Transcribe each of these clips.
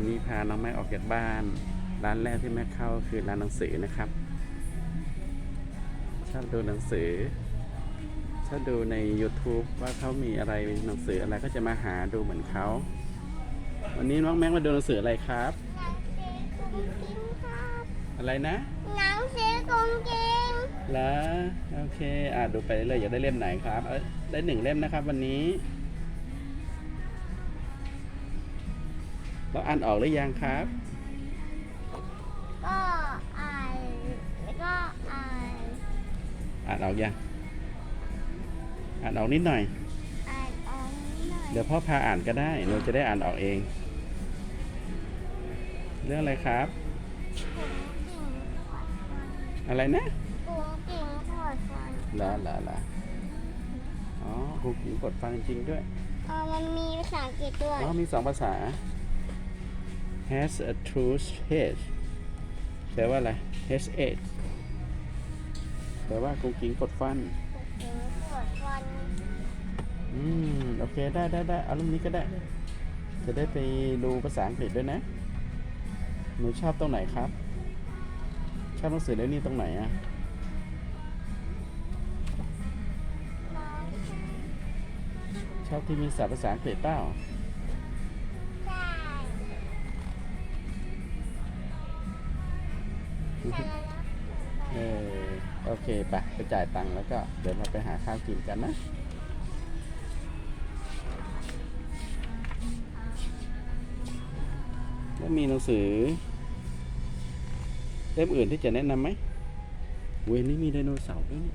วันนี้พาน้องแม่ออกจากบ้าน ร้านแรกที่แม่เข้าคือร้านหนังสือนะครับ ชอบดูหนังสือ ชอบดูใน YouTube ว่าเขามีอะไรหนังสืออะไรก็จะมาหาดูเหมือนเขา วันนี้น้องแม็กมาดูหนังสืออะไรครับหนังสือกงกิงครับอะไรนะ หนังสือกงกิงแล้วโอเค อ่าดูไปเรื่อยๆอยากได้เล่มไหนครับเอ้ยได้หนึ่งเล่มนะครับ วันนี้ เราอ่านออกหรือยังครับ ก็อ่านแล้วก็อ่านอ่านออกยัง อ่านออกนิดหน่อย อ่านออกนิดหน่อยเดี๋ยวพ่อพาอ่านก็ได้หนูจะได้อ่านออกเอง เรื่องอะไรครับกงกิ่งขอดฟันอะไรนะกงกิ่งขอดฟันลาลาลาอ๋อครูขิงกดฟังจริงๆด้วย เออมันมีภาษาอังกฤษด้วย อ๋อมีสองภาษา has a true head แปลว่าอะไร has eight แปลว่าครูขิงกดฟันกิ่งขอดฟันอืม โอเค ได้ได้ได้เอาเรื่องนี้ก็ได้ จะได้ไปดูภาษาอังกฤษด้วยนะ หนูชอบตรงไหนครับ ชอบหนังสือเล่มนี้ตรงไหนอะน้องชอบที่มีศัพท์ภาษาอังกฤษเปล่า เออโอเคไปไปจ่ายตังค์แล้วก็เดี๋ยวเราไปหาข้าวกินกันนะแล้วมีหนังสือเล่มอื่นที่จะแนะนำไหมเวยนนี้มีไดโนเสาร์ด้วยนี่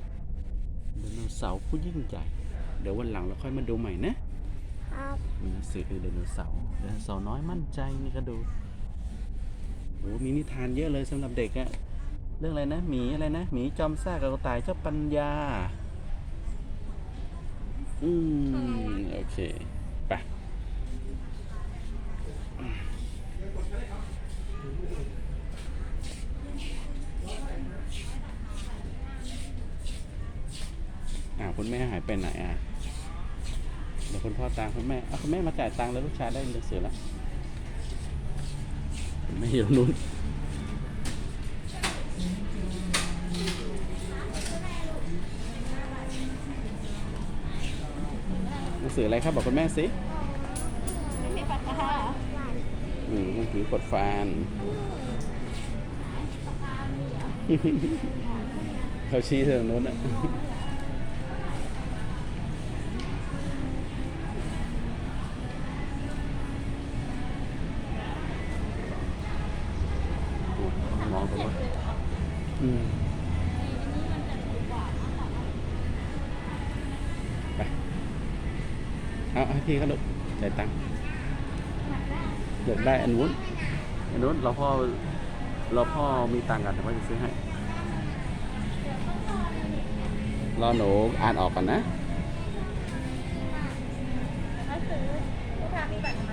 ไดโนเสาร์ผู้ยิ่งใหญ่ เดี๋ยววันหลังเราค่อยมาดูใหม่นะ ครับ มีหนังสือไดโนเสาร์ไดโนเสาร์น้อยมั่นใจนี่ก็ดู โอ้มีนิทานเยอะเลยสำหรับเด็กอะเรื่องอะไรนะหมีอะไรนะหมีจอมซ่ากับกระต่ายเจ้าปัญญา อืมโอเคไปอ่าคุณแม่หายไปไหนอะเดี๋ยวคุณพ่อตามคุณแม่เอาคุณแม่มาจ่ายตังค์แล้วลูกชายได้หนังสือแล้ว คุณแม่อยู่นู้นหนังสืออะไรครับ บอกคุณแม่สิไม่มีปากกาอืมหนังสือกดฟันเขาชี้เธอตรงนู้นอะ มองตรงนู้นอืมไปเอาให้พี่เขาลูกจ่ายตังค์อยากได้อันนู้นอันนู้นเราพ่อเราพ่อมีตังค์กันแต่ว่าจะซื้อให้รอหนูอ่านออกก่อนนะหนังสือลูกค้ามีบัตรม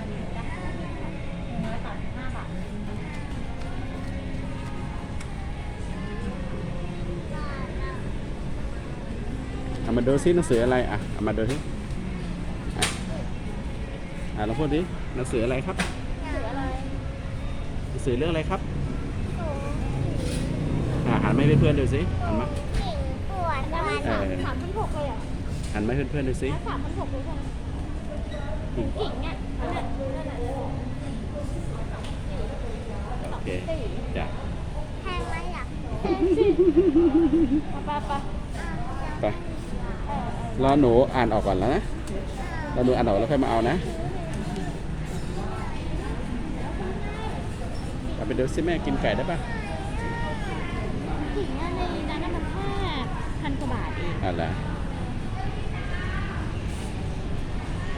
าดี เอามาดูซิหนังสืออะไรอะเอามาดูซิอะอะเราพูดดิหนังสืออะไรครับหรืออะไรหนังสือเรื่องอะไรครับสูงอะหันมาให้เพื่อนๆดูสิหันมากิ่งปวดประมาณเอสามอสามพันหกเลยเหรอหันมาให้เพื่อนๆดูสิสามพันหกเลยใช่ไหมกิ่งเนี่ยนั่นแหละนั่นแหละโอเคจ้ะแพงไหมล่ะปะปะไป รอหนูอ่านออกก่อนแล้วนะรอหนูอ่านออกแล้วค่อยมาเอานะเอาไปดูซิแม่กินไก่ได้ปะกิ่งเนี่ยในนั้นมันแค่พันกว่าบาทเองอะไร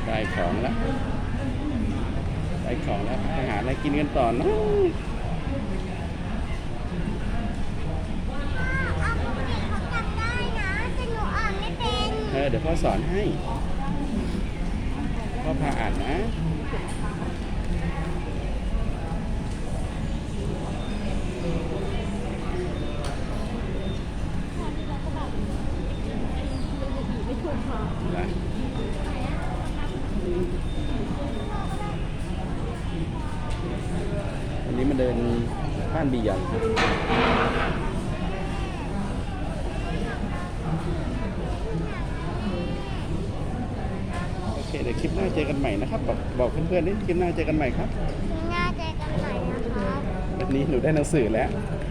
ได้ของแล้วได้ของแล้วไปหาอะไรกินกันต่อนะเอาปกติเขาจำได้นะแต่หนูอ่านไม่เป็น เออเดี๋ยวพ่อสอนให้ พ่อพาอ่านนะไม่ถูกค่ะนนี้มาเดินบ้านบียอนโอ เคเดี๋ยวคลิปหน้าเจอกันใหม่นะครับ บอกบอกเพื่อนๆนี่คลิปหน้าเจอกันใหม่ครับ หน้าเจอกันใหม่นะครับวันนี้หนูได้หนังสือแล้วห